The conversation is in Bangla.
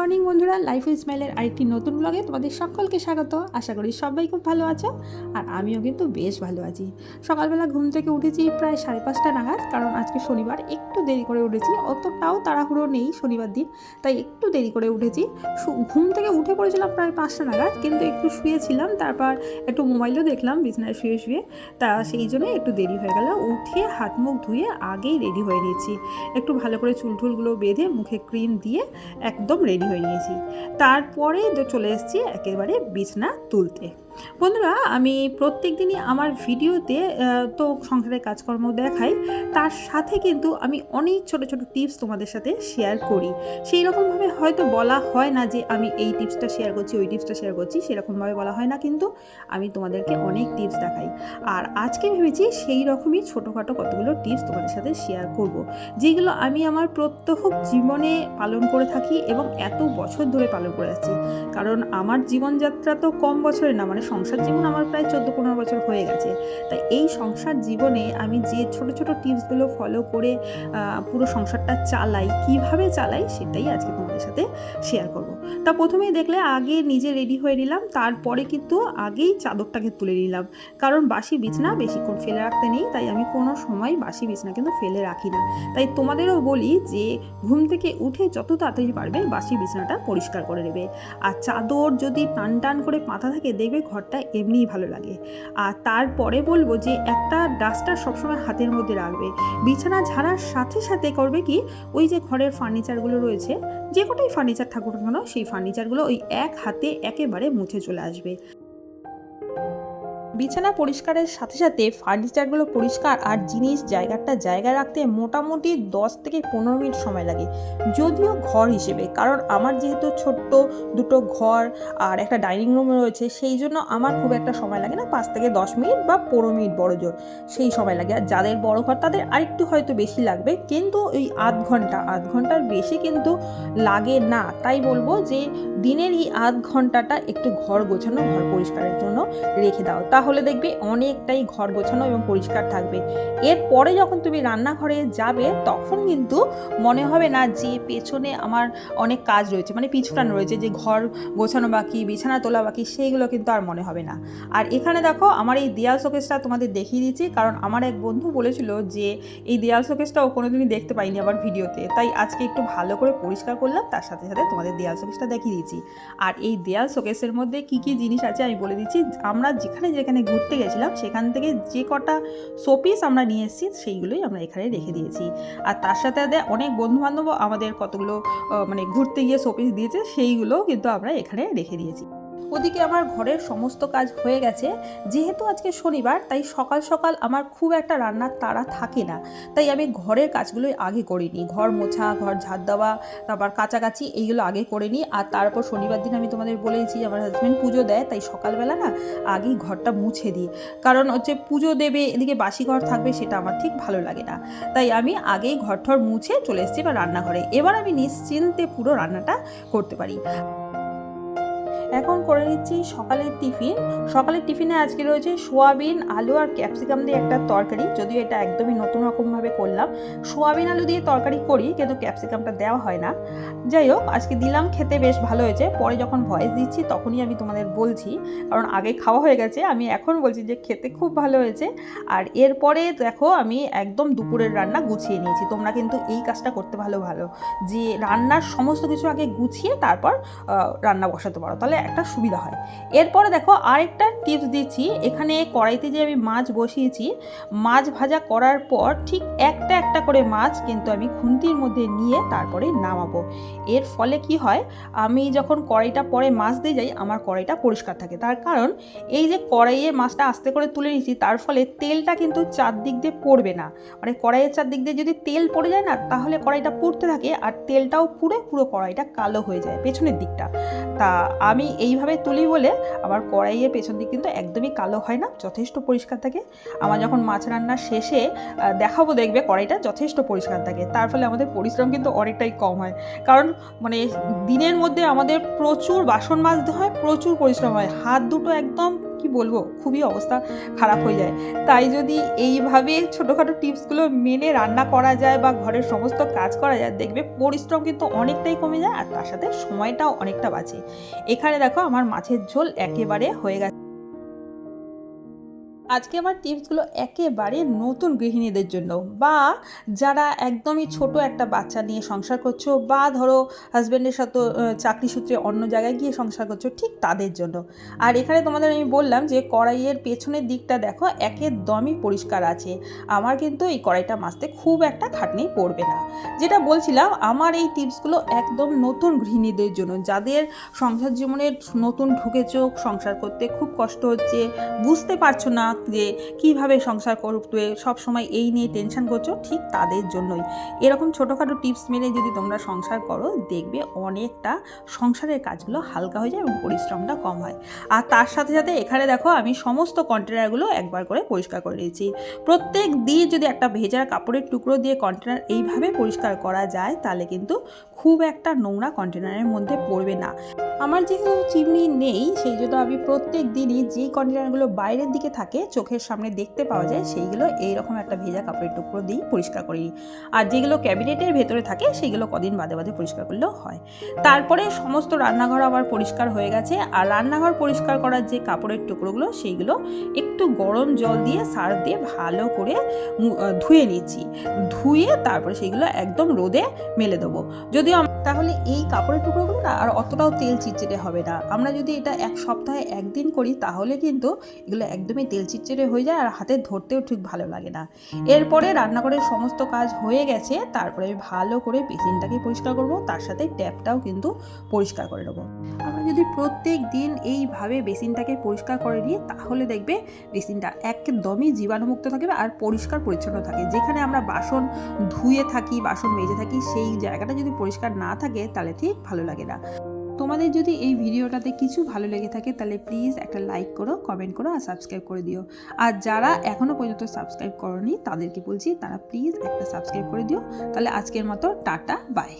মর্নিং বন্ধুরা লাইফ স্মাইলের আরেকটি নতুন ব্লগে তোমাদের সকলকে স্বাগত। আশা করি সবাই খুব ভালো আছো আর আমিও কিন্তু বেশ ভালো আছি। সকালবেলা ঘুম থেকে উঠেছি প্রায় সাড়ে পাঁচটা নাগাদ, কারণ আজকে শনিবার, একটু দেরি করে উঠেছি। অতটাও তাড়াহুড়ো নেই শনিবার দিন, তাই একটু দেরি করে উঠেছি। ঘুম থেকে উঠে পড়েছিলাম প্রায় পাঁচটা নাগাদ, কিন্তু একটু শুয়েছিলাম, তারপর একটু মোবাইলও দেখলাম, বিছনায় শুয়ে শুয়ে। তা সেই জন্য একটু দেরি হয়ে গেল। উঠে হাত মুখ ধুয়ে আগেই রেডি হয়ে নিয়েছি। একটু ভালো করে চুল টুলগুলো বেঁধে মুখে ক্রিম দিয়ে একদম রেডি হয়ে নিয়েছি তারপরে চলে এসেছি একেবারে বিছনা তুলতে। বন্ধুরা, আমি প্রত্যেক দিনই আমার ভিডিওতে তো সংসারের কাজকর্ম দেখাই। তার সাথে কিন্তু আমি অনেক ছোট ছোট টিপস তোমাদের সাথে শেয়ার করি। সেই রকমভাবে হয়তো বলা হয় না যে আমি এই টিপসটা শেয়ার করছি, ওই টিপসটা শেয়ার করছি, সেরকমভাবে বলা হয় না। কিন্তু আমি তোমাদেরকে অনেক টিপস দেখাই। আর আজকে ভেবেছি সেই রকমই ছোটোখাটো কতগুলো টিপস তোমাদের সাথে শেয়ার করব, যেগুলো আমি আমার প্রত্যহ জীবনে পালন করে থাকি এবং এত বছর ধরে পালন করে আসছি। কারণ আমার জীবনযাত্রা তো কম বছরের না মানে সংসার জীবন আমার প্রায় চোদ্দ পনেরো বছর হয়ে গেছে। তাই এই সংসার জীবনে আমি যে ছোট ছোট টিপসগুলো ফলো করে পুরো সংসারটা চালাই, কীভাবে চালাই সেটাই আজকে তোমাদের সাথে শেয়ার করব। তা প্রথমেই দেখলে আগে নিজে রেডি হয়ে নিলাম, তারপরে কিন্তু আগেই চাদরটাকে তুলে নিলাম। কারণ বাসি বিছনা বেশিক্ষণ ফেলে রাখতে নেই, তাই আমি কোনো সময় বাসি বিছনা কিন্তু ফেলে রাখি না। তাই তোমাদেরও বলি যে, ঘুম থেকে উঠে যত তাড়াতাড়ি পারবে বাসি বিছানাটা পরিষ্কার করে নেবে। আর চাদর যদি টান টান করে পাতা থাকে, দেখবে ঘরটা এমনিই ভালো লাগে। আর তারপরে বলব যে, একটা ডাস্টার সবসময় হাতের মধ্যে রাখবে। বিছানা ঝাড়ার সাথে সাথে করবে কি, ওই যে ঘরের ফার্নিচারগুলো রয়েছে, যে কটাই ফার্নিচার থাকুক না কেন সেই ফার্নিচারগুলো ওই এক হাতে একেবারে মুছে চলে আসবে। বিছানা পরিষ্কারের সাথে সাথে ফার্নিচারগুলো পরিষ্কার আর জিনিস জায়গাটা জায়গায় রাখতে মোটামুটি দশ থেকে পনেরো মিনিট সময় লাগে। যদিও ঘর হিসেবে, কারণ আমার যেহেতু ছোট্ট দুটো ঘর আর একটা ডাইনিং রুম রয়েছে, সেই জন্য আমার খুব একটা সময় লাগে না পাঁচ থেকে দশ মিনিট বা পনেরো মিনিট বড় জোর, সেই সময় লাগে। আর যাদের বড় ঘর তাদের আরেকটু হয়তো বেশি লাগবে, কিন্তু ওই আধ ঘণ্টা, আধ ঘণ্টার বেশি কিন্তু লাগে না। তাই বলব যে দিনের এই আধ ঘন্টাটা একটু ঘর গোছানো, ঘর পরিষ্কারের জন্য রেখে দাও। তাহলে দেখবে অনেকটাই ঘর গোছানো এবং পরিষ্কার থাকবে। এরপরে যখন তুমি রান্নাঘরে যাবে, তখন কিন্তু মনে হবে না যে পেছনে আমার অনেক কাজ রয়েছে মানে পিছুটানো রয়েছে যে ঘর গোছানো বাকি, বিছানা তোলা বাকি, সেইগুলো কিন্তু আর মনে হবে না। আর এখানে দেখো আমার এই দেয়াল শোকেসটা তোমাদের দেখিয়ে দিচ্ছি, কারণ আমার এক বন্ধু বলেছিল যে এই দেয়াল শোকেসটা ও কোনোদিনই দেখতে পাইনি আমার ভিডিওতে। তাই আজকে একটু ভালো করে পরিষ্কার করলাম, তার সাথে সাথে তোমাদের দেয়াল শোকেসটা দেখিয়ে দিচ্ছি। আর এই দেয়াল শোকেসের মধ্যে কি কি জিনিস আছে আমি বলে দিচ্ছি, আমরা যেখানে যেখানে ঘুরতে গেছিলাম, সেখান থেকে যে কটা শোপিস আমরা নিয়ে এসেছি, সেইগুলোই আমরা এখানে রেখে দিয়েছি। আর তার সাথে সাথে অনেক বন্ধুবান্ধবও আমাদের কতগুলো মানে ঘুরতে গিয়ে শোপিস দিয়েছে, সেইগুলোও কিন্তু আমরা এখানে রেখে দিয়েছি। ওদিকে আমার ঘরের সমস্ত কাজ হয়ে গেছে। যেহেতু আজকে শনিবার, তাই সকাল সকাল আমার খুব একটা রান্নার তাড়া থাকে না। তাই আমি ঘরের কাজগুলোই আগে করে নিই। ঘর মোছা, ঘর ঝাড় দেওয়া, তারপর কাচাকাচি এইগুলো আগে করে নিই। আর তারপর শনিবার দিন আমি তোমাদের বলেছি আমার হাজব্যান্ড পুজো দেয়, তাই সকালবেলা না আগেই ঘরটা মুছে দিই। কারণ হচ্ছে পুজো দেবে, এদিকে বাসি ঘর থাকবে, সেটা আমার ঠিক ভালো লাগে না। তাই আমি আগেই ঘর ঠর মুছে চলে এসেছি বা রান্নাঘরে। এবার আমি নিশ্চিন্তে পুরো রান্নাটা করতে পারি। এখন করে নিচ্ছি সকালের টিফিন। সকালের টিফিনে আজকে রয়েছে সোয়াবিন, আলু আর ক্যাপসিকাম দিয়ে একটা তরকারি। যদিও এটা একদমই নতুন রকমভাবে করলাম। সোয়াবিন, আলু দিয়ে তরকারি করি, কিন্তু ক্যাপসিকামটা দেওয়া হয় না। যাই হোক, আজকে দিলাম, খেতে বেশ ভালো হয়েছে। পরে যখন ভয়েস দিচ্ছি, তখনই আমি তোমাদের বলছি। কারণ আগে খাওয়া হয়ে গেছে, আমি এখন বলছি যে খেতে খুব ভালো হয়েছে। আর এরপরে দেখো, আমি একদম দুপুরের রান্না গুছিয়ে নিয়েছি। তোমরা কিন্তু এই কাজটা করতে ভালো ভালো। যে রান্নার সমস্ত কিছু আগে গুছিয়ে তারপর রান্না বসাতে পারো। তাহলে একটা সুবিধা হয়। এরপরে দেখো আরেকটা টিপস দিচ্ছি। এখানে কড়াইতে যে আমি মাছ বসিয়েছি, মাছ ভাজা করার পর ঠিক একটা একটা করে মাছ কিন্তু আমি খুন্তির মধ্যে নিয়ে তারপরে নামাবো। এর ফলে কি হয়, আমি যখন কড়াইটা পরে মাছ দিয়ে যাই, আমার কড়াইটা পরিষ্কার থাকে। তার কারণ এই যে কড়াইয়ে মাছটা আস্তে করে তুলে নিয়েছি, তার ফলে তেলটা কিন্তু চারদিক দিয়ে পড়বে না। মানে কড়াইয়ের চারদিক দিয়ে যদি তেল পড়ে যায় না, তাহলে কড়াইটা পুড়তে থাকে আর তেলটাও পুড়ে পুরো কড়াইটা কালো হয়ে যায় পেছনের দিকটা। তা আমি এইভাবে তুলি বলে আমার কড়াইয়ের পেছন দিক কিন্তু একদমই কালো হয় না, যথেষ্ট পরিষ্কার থাকে। আমার যখন মাছ রান্না শেষে দেখাবো দেখবে কড়াইটা যথেষ্ট পরিষ্কার থাকে। তার ফলে আমাদের পরিশ্রম কিন্তু অনেকটাই কম হয়। কারণ মানে দিনের মধ্যে আমাদের প্রচুর বাসন মাজতে হয়, প্রচুর পরিশ্রম হয়। হাত দুটো একদম কি বলব, খুবই অবস্থা খারাপ হয়ে যায়। তাই যদি এইভাবে ছোটোখাটো টিপসগুলো মেনে রান্না করা যায় বা ঘরের সমস্ত কাজ করা যায়, দেখবে পরিশ্রম কিন্তু অনেকটাই কমে যায় আর তার সাথে সময়টাও অনেকটা বাঁচে। এখানে দেখো আমার মাছের ঝোল একেবারে হয়ে গেছে। আজকে আমার টিপসগুলো একেবারে নতুন গৃহিণীদের জন্য। বা যারা একদমই ছোট একটা বাচ্চা নিয়ে সংসার করছ বা ধরো হাজব্যান্ডের সাথে চাকরি সূত্রে অন্য জায়গায় গিয়ে সংসার করছ, ঠিক তাদের জন্য। আর এখানে তোমাদের আমি বললাম যে কড়াইয়ের পেছনের দিকটা দেখো একদমই পরিষ্কার আছে। আমার কিন্তু এই কড়াইটা মাজতে খুব একটা খাটনি পড়বে না। যেটা বলছিলাম, আমার এই টিপসগুলো একদম নতুন গৃহিণীদের জন্য। যাদের সংসার জীবনের নতুন ঢুকেছো, সংসার করতে খুব কষ্ট হচ্ছে, বুঝতে পারছ না যে কীভাবে সংসার করবে সব সময় এই নিয়ে টেনশন করছ, ঠিক তাদের জন্যই। এরকম ছোটোখাটো টিপস মেনে যদি তোমরা সংসার করো, দেখবে অনেকটা সংসারের কাজগুলো হালকা হয়ে যায় এবং পরিশ্রমটা কম হয়। আর তার সাথে সাথে এখানে দেখো, আমি সমস্ত কন্টেনারগুলো একবার করে পরিষ্কার করে নিয়েছি। প্রত্যেক দিন যদি একটা ভেজা কাপড়ের টুকরো দিয়ে কন্টেনার এইভাবে পরিষ্কার করা যায়, তাহলে কিন্তু খুব একটা নোংরা কন্টেনারের মধ্যে পড়বে না। আমার যেহেতু চিমনি নেই, সেই জন্য আমি প্রত্যেক দিনই যেই কন্টেনারগুলো বাইরের দিকে থাকে চোখের সামনে দেখতে পাওয়া যায়, সেইগুলো এইরকম একটা ভেজা কাপড়ের টুকরো দিয়েই পরিষ্কার করে নিই। আর যেগুলো ক্যাবিনেটের ভেতরে থাকে সেগুলো কদিন বাদে বাদে পরিষ্কার করলেও হয়। তারপরে সমস্ত রান্নাঘর আবার পরিষ্কার হয়ে গেছে, আর রান্নাঘর পরিষ্কার করার যে কাপড়ের টুকরোগুলো, সেইগুলো একটু গরম জল দিয়ে সার দিয়ে ভালো করে ধুয়ে নিচ্ছি। ধুয়ে তারপরে সেইগুলো একদম রোদে মেলে দেবো। যদিও তাহলে এই কাপড়ের টুকরোগুলো না আর অতটাও তেল চিটচিটে হবে না। আমরা যদি এটা এক সপ্তাহে একদিন করি, তাহলে কিন্তু এগুলো একদমই তেল চিটচিটে হয়ে যায় আর হাতে ধরতেও ঠিক ভালো লাগে না। এরপরে রান্নাঘরের সমস্ত কাজ হয়ে গেছে, তারপরে আমি ভালো করে বেসিনটাকে পরিষ্কার করব, তার সাথে ট্যাপটাও কিন্তু পরিষ্কার করে নেব। আমরা যদি প্রত্যেক দিন এইভাবে বেসিনটাকে পরিষ্কার করে নিই, তাহলে দেখবে বেসিনটা একদমই জীবাণুমুক্ত থাকবে আর পরিষ্কার পরিচ্ছন্ন থাকে। যেখানে আমরা বাসন ধুয়ে থাকি, বাসন মেজে থাকি, সেই জায়গাটা যদি পরিষ্কার না থাকে, তাহলে ঠিক ভালো লাগে না। তোমাদের যদি এই ভিডিওটাতে কিছু ভালো লেগে থাকে, তাহলে প্লিজ একটা লাইক করো কমেন্ট করো আর সাবস্ক্রাইব করে দিও। আর যারা এখনও পর্যন্ত সাবস্ক্রাইব করনি, তাদেরকে বলছি তারা প্লিজ একটা সাবস্ক্রাইব করে দিও। তাহলে আজকের মতো টাটা বাই